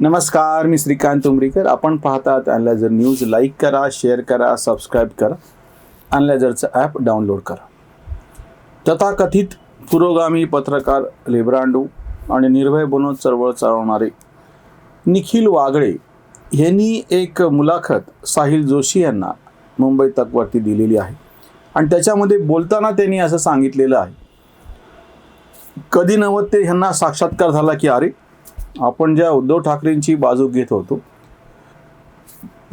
नमस्कार मी श्रीकांत उमरीकर. आपण पाहतात अनलायझर न्यूज लाईक करा शेअर करा सबस्क्राईब करा. अनलायझरचं ॲप डाउनलोड करा. तथाकथित पुरोगामी पत्रकार लेब्रांडू आणि निर्भय बनवून चळवळ चालवणारे निखिल वागळे यांनी एक मुलाखत साहिल जोशी यांना मुंबई तकवरती दिलेली आहे. आणि त्याच्यामध्ये बोलताना त्यांनी असं सांगितलेलं आहे. कधी नव्हते ह्यांना साक्षात्कार झाला की अरे आपण ज्या उद्धव ठाकरेंची बाजू घेत होतो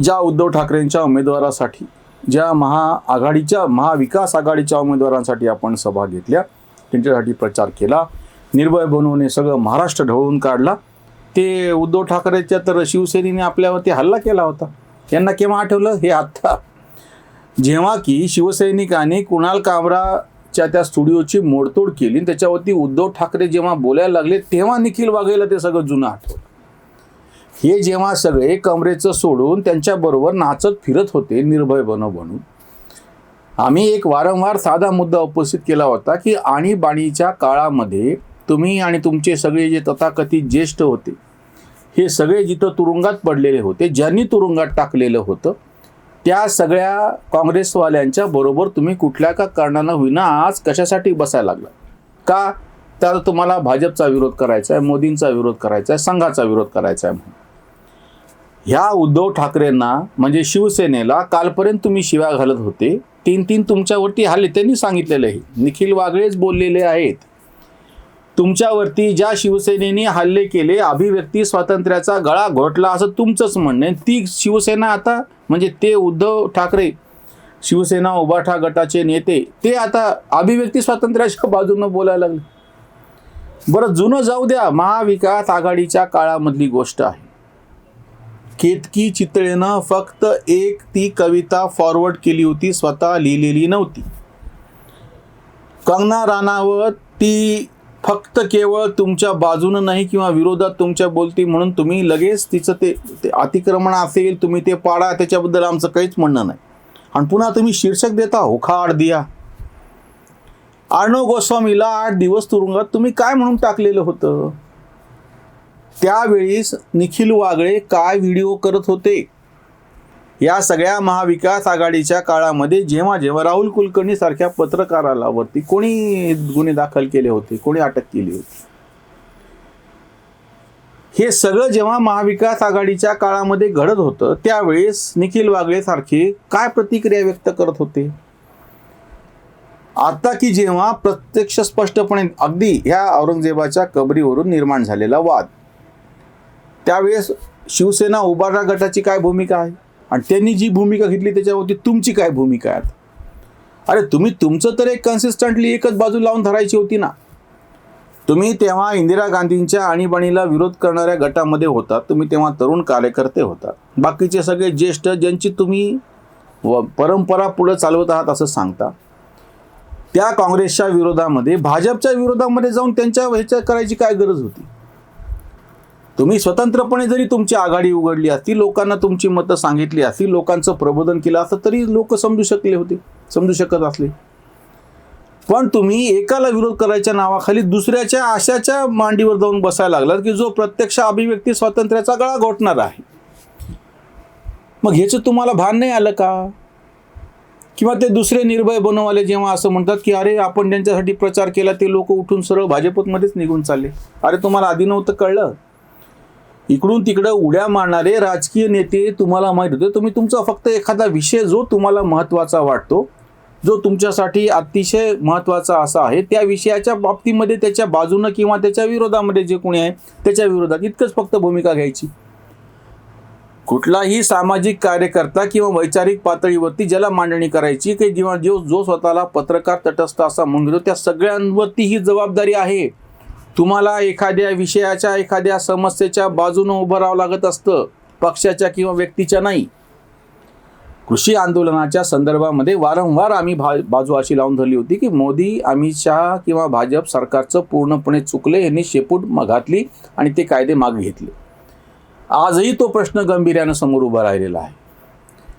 ज्या उद्धव ठाकरेंच्या उमेदवारासाठी ज्या महाआघाडीच्या महाविकास आघाडीच्या उमेदवारांसाठी आपण सभा घेतल्या त्यांच्यासाठी प्रचार केला निर्भय बनवून सगळं महाराष्ट्र ढवळून काढला ते उद्धव ठाकरेच्या तर शिवसेनेने आपल्यावरती हल्ला केला होता. यांना केव्हा आठवलं? हे आत्ता जेव्हा की शिवसैनिकांनी कुणाल कामरा च्या त्या स्टुडिओची मोडतोड केली आणि त्याच्यावरती उद्धव ठाकरे जेव्हा बोलायला लागले तेव्हा निखिल वाघेला ते सगळं जुनं आठवलं. हे जेव्हा सगळे कमरेचं सोडून त्यांच्याबरोबर नाचत फिरत होते निर्भय बनो बनून. आम्ही एक वारंवार साधा मुद्दा उपस्थित केला होता की आणीबाणीच्या काळामध्ये तुम्ही आणि तुमचे सगळे जे तथाकथित ज्येष्ठ होते हे सगळे जिथं तुरुंगात पडलेले होते ज्यांनी तुरुंगात टाकलेलं होतं त्या सगळ्या काँग्रेसवाल्यांच्या बरोबर तुम्ही कुठल्या का कारणानं होईना आज कशासाठी बसायला लागला? का तर तुम्हाला भाजपचा विरोध करायचा आहे मोदींचा विरोध करायचा आहे संघाचा विरोध करायचा आहे म्हणून? ह्या उद्धव ठाकरेंना म्हणजे शिवसेनेला कालपर्यंत तुम्ही शिव्या घालत होते तीन तीन तुमच्यावरती हल्ले त्यांनी सांगितलेलं आहे निखिल वागळेच बोललेले आहेत. तुमच्यावरती ज्या शिवसेनेने हल्ले केले अभिव्यक्ती स्वातंत्र्याचा गळा घोटला असं तुमचंच म्हणणं आहे. ती शिवसेना आता म्हणजे ते उद्धव ठाकरे शिवसेना उभाठा गटाचे नेते ते आता अभिव्यक्ती स्वातंत्र्याच्या बाजूनं बोलायला लागले. बरं जुनं जाऊ द्या महाविकास आघाडीच्या काळामधली गोष्ट आहे. केतकी चितळेनं फक्त एक ती कविता फॉरवर्ड केली होती स्वतः लिहिलेली नव्हती. कंगना राणावत ती फक्त केवळ तुमच्या बाजूनं नाही किंवा विरोधात तुमच्या बोलती म्हणून तुम्ही लगेच तिचं ते ते अतिक्रमण असेल तुम्ही ते पाडा त्याच्याबद्दल आमचं काहीच म्हणणं नाही. आणि पुन्हा तुम्ही शीर्षक देता होखाड दिया. अर्णव गोस्वामीला आठ दिवस तुरुंगात तुम्ही काय म्हणून टाकलेलं होतं? त्यावेळीस निखिल वागळे काय व्हिडिओ करत होते? या सगळ्या महाविकास आघाडीच्या काळामध्ये जेव्हा जेव्हा राहुल कुलकर्णी सारख्या पत्रकाराला वरती कोणी गुन्हे दाखल केले होते कोणी अटक केली होती? हे सगळं जेव्हा महाविकास आघाडीच्या काळामध्ये घडत होतं त्यावेळेस निखिल वागळे सारखे काय प्रतिक्रिया व्यक्त करत होते? आता की जेव्हा प्रत्यक्ष स्पष्टपणे अगदी ह्या औरंगजेबाच्या कबरीवरून निर्माण झालेला वाद त्यावेळेस शिवसेना उभाटा गटाची काय भूमिका आहे? आणि त्यांनी जी भूमिका घेतली त्याच्यावरती तुमची काय भूमिका आहे अरे तुम्ही तुमचं तर एक कन्सिस्टंटली एकच बाजू लावून धरायची होती ना. तुम्ही तेव्हा इंदिरा गांधींच्या आणीबाणीला विरोध करणाऱ्या गटामध्ये होता तुम्ही तेव्हा तरुण कार्यकर्ते होता. बाकीचे सगळे ज्येष्ठ ज्यांची तुम्ही व परंपरा पुढं चालवत आहात असं सांगता. त्या काँग्रेसच्या विरोधामध्ये भाजपच्या विरोधामध्ये जाऊन त्यांच्या ह्याच्या करायची काय गरज होती? तुम्ही स्वतंत्रपणे जरी तुमची आघाडी उघडली असती लोकांना तुमची मतं सांगितली असती लोकांचं प्रबोधन केलं असतं तरी लोक समजू शकले होते समजू शकत असले. पण तुम्ही एकाला विरोध करायच्या नावाखाली दुसऱ्याच्या आशाच्या मांडीवर जाऊन बसायला लागलात की जो प्रत्यक्ष अभिव्यक्ती स्वातंत्र्याचा गळा घोटणार आहे. मग ह्याचं तुम्हाला भान नाही आलं का? किंवा ते दुसरे निर्भय बनवाले जेव्हा असं म्हणतात की अरे आपण ज्यांच्यासाठी प्रचार केला ते लोक उठून सरळ भाजपमध्येच निघून चालले. अरे तुम्हाला आधी नव्हतं कळलं? इकडून तिकडं उड्या मारणारे राजकीय नेते तुम्हाला माहीत होते. तुम्ही तुमचा फक्त एखादा विषय जो तुम्हाला महत्त्वाचा वाटतो जो तुमच्यासाठी अतिशय महत्त्वाचा असा आहे त्या विषयाच्या बाबतीमध्ये त्याच्या बाजूनं किंवा त्याच्या विरोधामध्ये जे कोणी आहे त्याच्या विरोधात इतकंच फक्त भूमिका घ्यायची. कुठलाही सामाजिक कार्यकर्ता किंवा वैचारिक पातळीवरती ज्याला मांडणी करायची की जेव्हा जो जो स्वतःला पत्रकार तटस्थ असा म्हणून घेतो त्या सगळ्यांवरती ही जबाबदारी आहे. तुम्हाला एखाद्या विषयाच्या एखाद्या समस्येच्या बाजूनं उभं राहावं लागत असतं पक्षाच्या किंवा व्यक्तीच्या नाही. कृषी आंदोलनाच्या संदर्भामध्ये वारंवार आम्ही भा बाजू अशी लावून धरली होती की मोदी अमित शहा किंवा भाजप सरकारचं पूर्णपणे चुकले यांनी शेपूट घातली आणि ते कायदे मागे घेतले. आजही तो प्रश्न गंभीर्यानं समोर उभा राहिलेला आहे.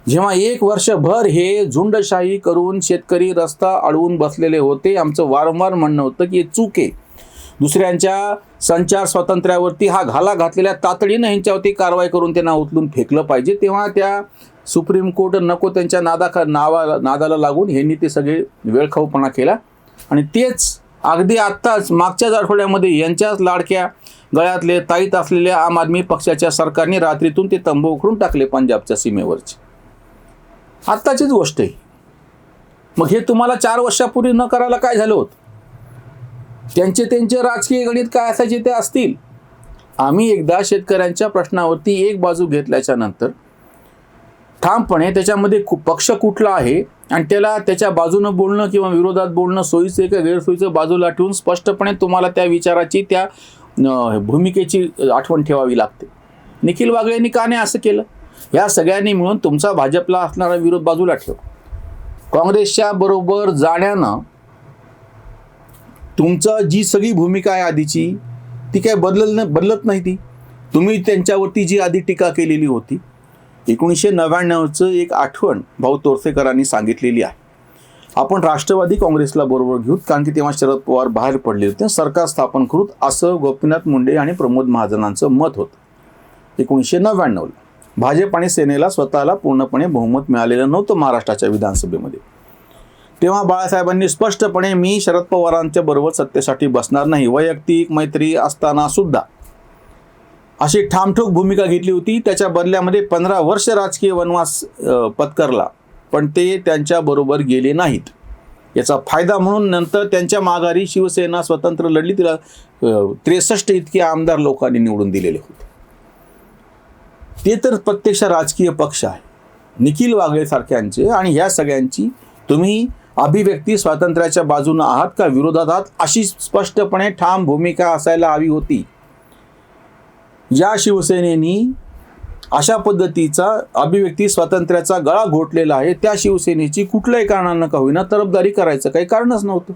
जेव्हा एक वर्षभर हे झुंडशाही करून शेतकरी रस्ता अडवून बसलेले होते आमचं वारंवार म्हणणं होतं की हे चूक आहे. दुसऱ्यांच्या संचार स्वातंत्र्यावरती हा घाला घातलेल्या तातडीनं ह्यांच्यावरती कारवाई करून त्यांना उचलून फेकलं पाहिजे. तेव्हा त्या सुप्रीम कोर्ट नको त्यांच्या नादा नावा नादाला लागून ह्यांनी ते सगळे वेळखाऊपणा केला. आणि तेच अगदी आत्ताच मागच्याच आठवड्यामध्ये यांच्याच लाडक्या गळ्यातले ताईत असलेल्या आम आदमी पक्षाच्या सरकारने रात्रीतून ते तंबू उखडून टाकले पंजाबच्या सीमेवरचे. आत्ताचीच गोष्ट आहे. मग हे तुम्हाला चार वर्षापूर्वी न करायला काय झालं होतं? त्यांचे त्यांचे राजकीय गणित काय असायचे ते असतील. आम्ही एकदा शेतकऱ्यांच्या प्रश्नावरती एक बाजू घेतल्याच्या नंतर ठामपणे त्याच्यामध्ये कु- पक्ष कुठला आहे आणि त्याला त्याच्या बाजूनं बोलणं किंवा विरोधात बोलणं सोयीचं आहे का गैरसोयीचं बाजूला ठेवून स्पष्टपणे तुम्हाला त्या विचाराची त्या भूमिकेची आठवण ठेवावी लागते. निखिल वागळेंनी का नाही असं केलं? या सगळ्यांनी मिळून तुमचा भाजपला असणारा विरोध बाजूला ठेव. काँग्रेसच्या बरोबर जाण्यानं तुमचं जी सगळी भूमिका आहे आधीची ती काय बदल बदलत नाही ती. तुम्ही त्यांच्यावरती जी आधी टीका केलेली होती एकोणीसशे नव्याण्णवचं एक आठवण भाऊ तोरसेकरांनी सांगितलेली आहे. आपण राष्ट्रवादी काँग्रेसला बरोबर घेऊ कारण की तेव्हा शरद पवार बाहेर पडले होते. सरकार स्थापन करूत असं गोपीनाथ मुंडे आणि प्रमोद महाजनांचं मत होतं. एकोणीसशे नव्याण्णवला भाजप आणि सेनेला स्वतःला पूर्णपणे बहुमत मिळालेलं नव्हतं महाराष्ट्राच्या विधानसभेमध्ये. तेव्हा बाळासाहेबांनी स्पष्टपणे मी शरद पवारांच्या बरोबर सत्तेसाठी बसणार नाही. वैयक्तिक मैत्री असताना सुद्धा अशी ठामठोक भूमिका घेतली होती. त्याच्या बदल्यामध्ये पंधरा वर्ष राजकीय वनवास पत्करला पण ते त्यांच्या बरोबर गेले नाहीत. याचा फायदा म्हणून नंतर त्यांच्या माघारी शिवसेना स्वतंत्र लढली. तिला त्रेसष्ट इतके आमदार लोकांनी निवडून दिलेले होते. ते तर प्रत्यक्ष राजकीय पक्ष आहे. निखिल वागळेसारख्यांचे आणि ह्या सगळ्यांची तुम्ही अभिव्यक्ती स्वातंत्र्याच्या बाजूनं आहात का विरोधात आहात अशी स्पष्टपणे ठाम भूमिका असायला हवी होती. या शिवसेनेनी अशा पद्धतीचा अभिव्यक्ती स्वातंत्र्याचा गळा घोटलेला आहे. त्या शिवसेनेची कुठल्याही कारणानं का होईना तरफदारी करायचं काही कारणच नव्हतं.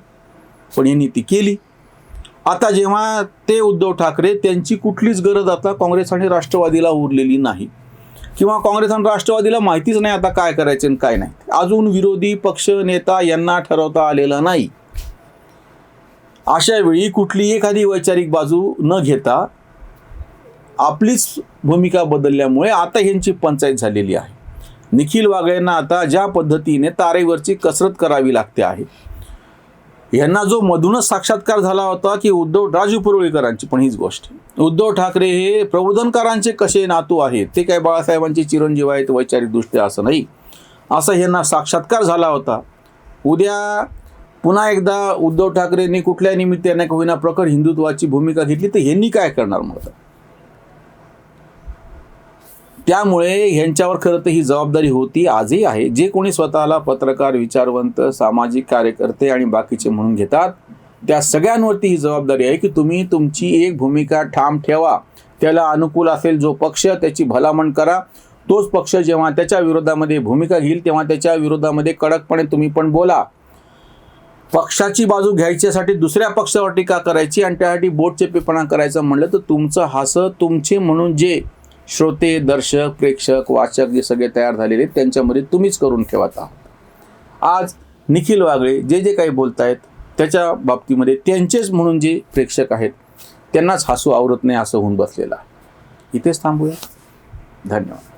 पण यांनी ती केली. आता जेव्हा ते उद्धव ठाकरे त्यांची कुठलीच गरज आता काँग्रेस आणि राष्ट्रवादीला उरलेली नाही. किंवा काँग्रेस आणि राष्ट्रवादीला माहितीच नाही आता काय करायचं आणि काय नाही. अजून विरोधी पक्ष नेता यांना ठरवता आलेला नाही. अशा वेळी कुठली एखादी वैचारिक बाजू न घेता आपलीच भूमिका बदलल्यामुळे आता ह्यांची पंचायत झालेली आहे. निखिल वागळेंना आता ज्या पद्धतीने तारेवरची कसरत करावी लागते आहे यांना जो मधूनच साक्षात्कार झाला होता की उद्धव राजू पुरवळीकरांची पण हीच गोष्ट. उद्धव ठाकरे हे प्रबोधनकारांचे कसे नातू आहेत ते काय बाळासाहेबांचे चिरंजीव आहेत वैचारिकदृष्ट्या असं नाही. असं यांना साक्षात्कार झाला होता. उद्या पुन्हा एकदा उद्धव ठाकरेंनी कुठल्या निमित्ताने होईना प्रखर हिंदुत्वाची भूमिका घेतली तर ह्यांनी काय करणार म्हणतात त्यामुळे ह्यांच्यावर खरं तर ही जबाबदारी होती आजही आहे. जे कोणी स्वतःला पत्रकार विचारवंत सामाजिक कार्यकर्ते आणि बाकीचे म्हणून घेतात त्या सगळ्यांवरती ही जबाबदारी आहे की तुम्ही तुमची एक भूमिका ठाम ठेवा. त्याला अनुकूल असेल जो पक्ष त्याची भलामण करा. तोच पक्ष जेव्हा त्याच्या विरोधामध्ये भूमिका घेईल तेव्हा त्याच्या विरोधामध्ये कडकपणे तुम्ही पण बोला. पक्षाची बाजू घ्यायच्यासाठी दुसऱ्या पक्षावर टीका करायची आणि त्यासाठी बोटचेपेपणा करायचं म्हणलं तर तुमचं हासं तुमचे म्हणून जे श्रोते दर्शक प्रेक्षक वाचक जे सगळे तयार झालेले आहेत, त्यांच्यामध्ये तुम्हीच करून ठेवत आहात आज निखिल वागळे जे जे काही बोलतायत त्याच्या बाबतीमध्ये त्यांचेच म्हणून जे प्रेक्षक आहेत त्यांनाच हसू आवरत नाही असं होऊन बसलेलं इथेच थांबूया. धन्यवाद.